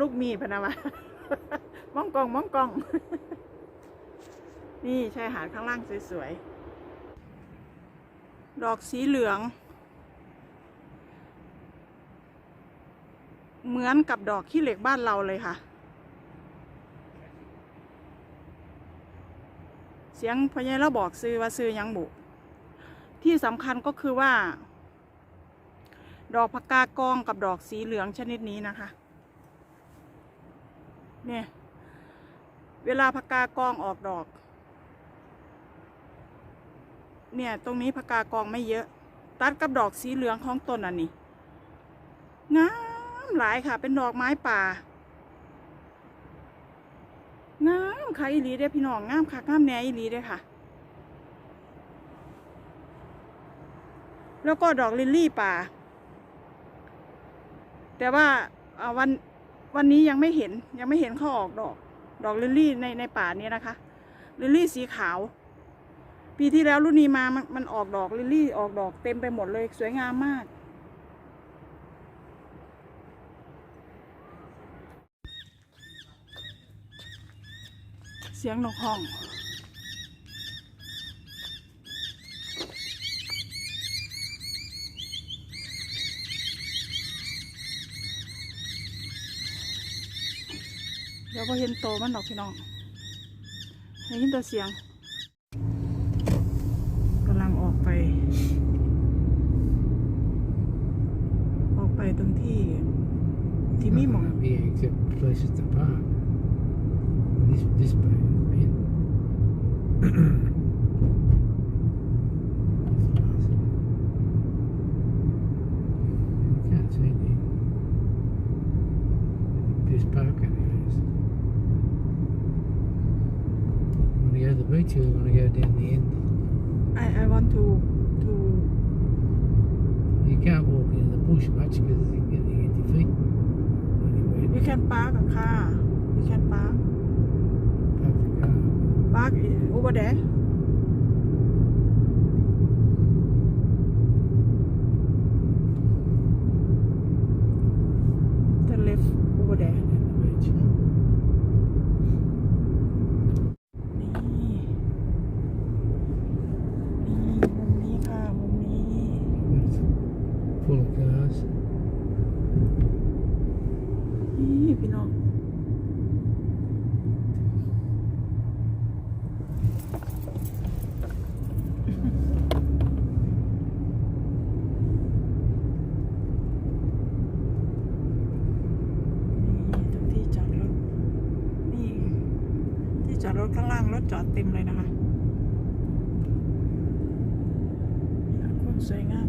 ลูกมีพนาวะมองกองมองกอง นี่ชายหาดข้างล่างสวยๆ ดอกสีเหลือง เหมือนกับดอกขี้เหล็กบ้านเราเลยค่ะ เสียงพญายเราบอกซื้อว่าซื้อยังบุ ที่สำคัญก็คือว่า ดอกพะกกากองกับดอกสีเหลืองชนิดนี้นะคะ เนี่ย เวลาพะกกากองออกดอก เนี่ย ตรงนี้พะกกากองไม่เยอะ ตัดกับดอกสีเหลืองของต้นอันนี้ งามหลายค่ะ เป็นดอกไม้ป่า งามค่ะอีหลีเด้พี่น้อง งามค่ะ งามแหน่อีหลีเด้ค่ะแล้วก็ดอกลิลลี่ป่า แต่ว่าวันวันนี้ยังไม่เห็นยังไม่เห็นเขาออกดอก ดอกลิลลี่ในในป่านี้นะคะ ลิลลี่สีขาว ปีที่แล้วรุ่นนี้มามันมันออกดอกลิลลี่ออกดอกเต็มไปหมดเลยสวยงามมาก เสียงนกห้อง ดี๋ยวพอเห็นโตมันหรอกพี่น้องได้ยินแต่เสียงกำลังออกไป ออกไปตรงที่ที่มีหมอง Nothing up here except places to park. This this bit. The beach or want to go down the end? I I want to to You can't walk into the bush much because you get, you get your feet we can park a car You can park Park the car. park eh, over there full of cars. นี่พี่น้องนี่ที่จอดรถนี่ที่จอดรถข้างล่างรถจอดเต็มเลยนะคะคนสวยงาม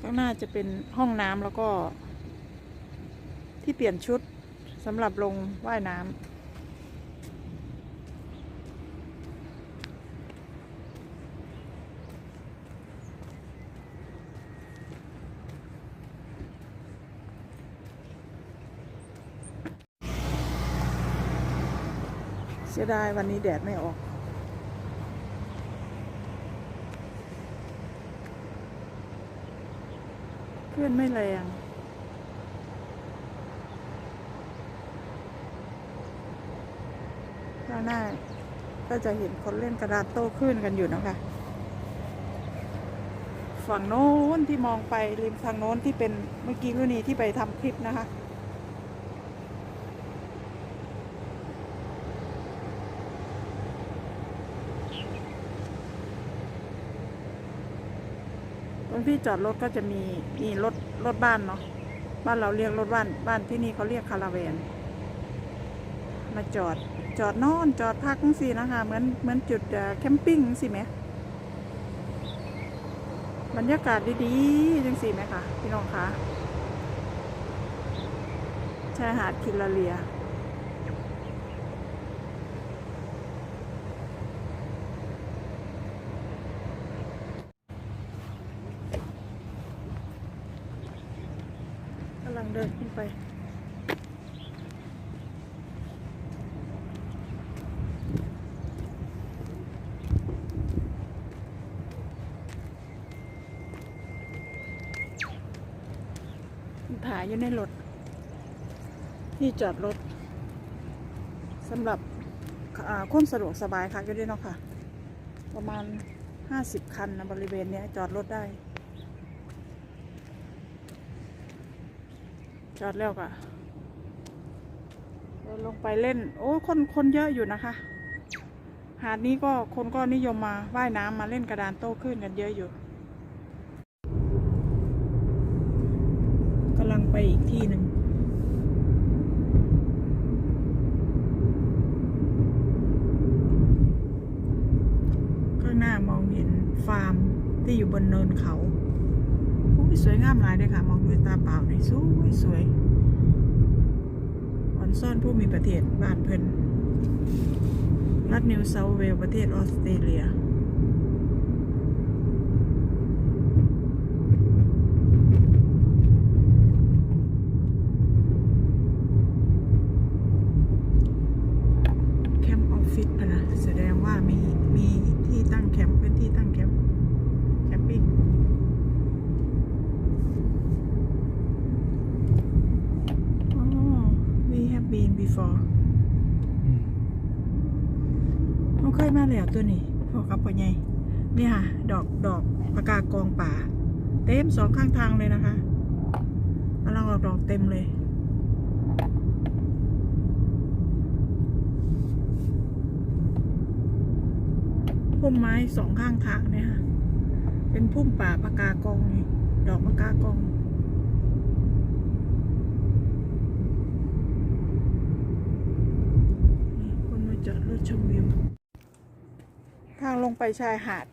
ข้างหน้าจะเป็นห้องน้ำแล้วก็ ที่เปลี่ยนชุดสำหรับลงว่ายน้ำเสียดายวันนี้แดดไม่ออก เพื่อนไม่แรงข้างหน้าก็จะเห็นคนเล่นกระดาษโต้คลื่นกันอยู่นะคะ ฝั่งโน้นที่มองไปริมทางโน้นที่เป็นเมื่อกี้รุ่นีที่ไปทำคลิปนะคะ ตรงที่จอดรถก็จะมีมีรถรถบ้านเนาะบ้านเราเรียกรถบ้านบ้านที่นี่เขาเรียกคาราเวน มาจอดจอดนอนจอดพักจังสินะคะเหมือนเหมือนจุดแคมปิ้งสิไหมบรรยากาศดีๆจังสิไหมคะพี่น้องคะชายหาดคิลลาเรีย กำลังเดินขึ้นไป ถ่ายอยู่ในรถที่จอดรถสำหรับความสะดวกสบายค่ะก็ได้เนาะค่ะ ประมาณห้าสิบคันนะบริเวณนี้จอดรถได้ จอดแล้วก็เดินลงไปเล่น โอ้คนคนเยอะอยู่นะคะ หาดนี้ก็คนก็นิยมมาว่ายน้ำมาเล่นกระดานโต้คลื่นกันเยอะอยู่กำลังไปอีกที่หนึ่งข้างหน้ามองเห็นฟาร์มที่อยู่บนเนินเขา โอ้ยสวยงามหลายเลยค่ะ มองด้วยตาเปล่านี่สวยสวยออนซ่อนผู้มีประเทศบ้านเพิ่นรัฐนิวเซาเวลส์ประเทศออสเตรเลีย แคมป์ออฟฟิศพะนะแสดงว่ามีมีที่ตั้งแคมป์เป็นที่ตั้งแคมป์แคมปิ้งอ๋อ we have been before อืมเราเคยมาแล้วตัวนี้พอกับพ่อใหญ่นี่ค่ะ ดอกดอกปากกากองป่า เต็มสองข้างทางเลยนะคะกำลังออกดอกเต็มเลย พุ่มไม้สองข้างทางเนี่ยค่ะ เป็นพุ่มป่าปากากองนี่ ดอกปากากอง นี่คนมาจอดรถ ชมวิว ทางลงไปชายหาด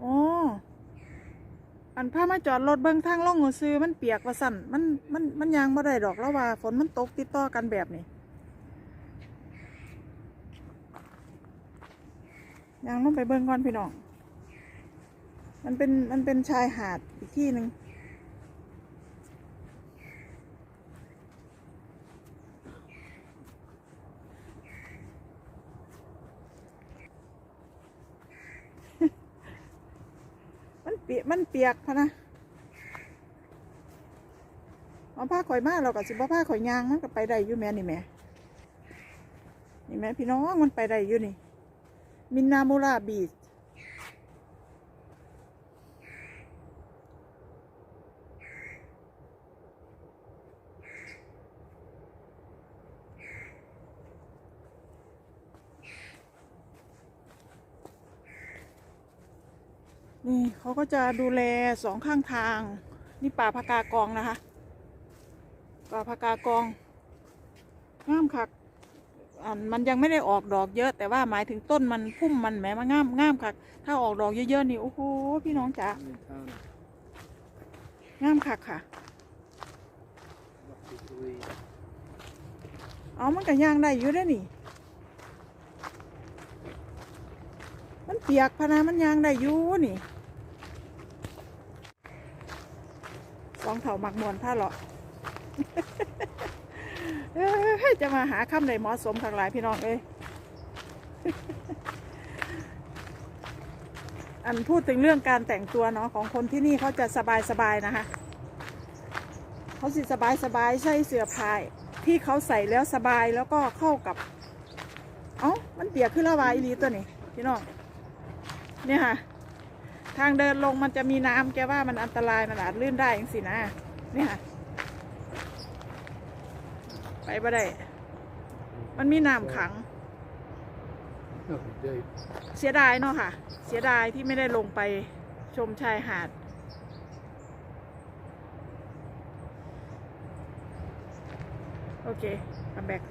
โอ้อันพามาจอดรถเบิ้งทางล่องหัวซื้อมันเปียกว่าสั่นมันมันมันยางบ่ได้ดอกแล้วว่า ฝนมันตกติดต่อกันแบบนี้ยางลงไปเบิ้งก่อนพี่น้อง มันเป็นมันเป็นชายหาดอีกที่หนึ่งมันเปียกมันเปียกพะนะเอาผ้าข่อยมาเราก็สิบผ้าข่อยยางมันก็ไปได้อยู่แม่นี่แม่นี่แม่พี่น้องมันไปได้อยู่นี่ มินนามูราบีช นี่เขาก็จะดูแลสองข้างทาง นี่ป่าพากากองนะคะ ป่าพากากองงามคักอันมันยังไม่ได้ออกดอกเยอะ แต่ว่าหมายถึงต้นมันพุ่มมันแหมมางามงามคักถ้าออกดอกเยอะๆนี่โอ้โหพี่น้องจ๋าในทางงามคักค่ะ เอามันก็ย่างได้อยู่ได้นี่ มันเปียกพนะมันยางได้อยู่นี่สองเถาหมักมวนท่าหรอเอ้จะมาหาคำใดเหมาะสมทางหลายพี่น้องเอ้ยอันพูดถึงเรื่องการแต่งตัวเนาะของคนที่นี่เขาจะสบายสบายๆนะคะเขาสิสบายสบายๆใส่เสื้อผ้าที่เขาใส่แล้วสบายแล้วก็เข้ากับ เอ้ามันเปียกขึ้นละวายอีลีตัวนี้พี่น้อง เนี่ยค่ะ ทางเดินลงมันจะมีน้ำแกว่ามันอันตรายมันอาจลื่นได้ยังสินะเนี่ยค่ะ ไปบ่ได้ มันมีน้ำขัง เสียดายเนาะค่ะ เสียดายที่ไม่ได้ลงไปชมชายหาดโอเค come back